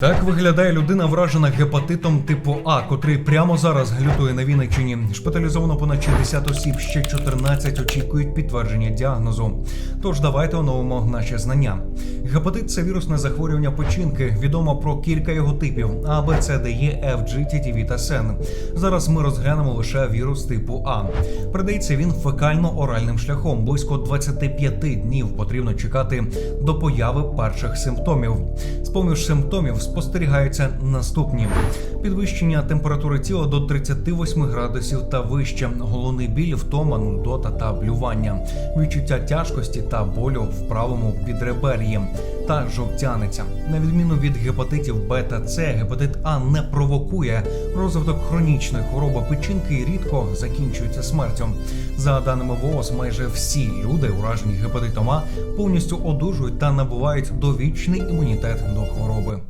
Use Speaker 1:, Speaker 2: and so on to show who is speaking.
Speaker 1: Так виглядає людина, вражена гепатитом типу А, котрий прямо зараз глютує на Вінниччині. Шпиталізовано понад 60 осіб, ще 14 очікують підтвердження діагнозу. Тож давайте оновимо наші знання. Гепатит це вірусне захворювання печінки. Відомо про кілька його типів: А, Б, С, Д, Е, Ф, G, Т, Т, та СН. Зараз ми розглянемо лише вірус типу А. Передається він фекально-оральним шляхом. Близько 25 днів потрібно чекати до появи перших симптомів. З поміж симптомів спостерігаються наступні: підвищення температури тіла до 38 градусів та вище, головний біль, втома, нудота та блювання, відчуття тяжкості та болю в правому підребер'ї та жовтяниця. На відміну від гепатитів Б та С, гепатит А не провокує розвиток хронічної хвороби печінки і рідко закінчується смертю. За даними ВООЗ, майже всі люди, уражені гепатитом А, повністю одужують та набувають довічний імунітет до хвороби.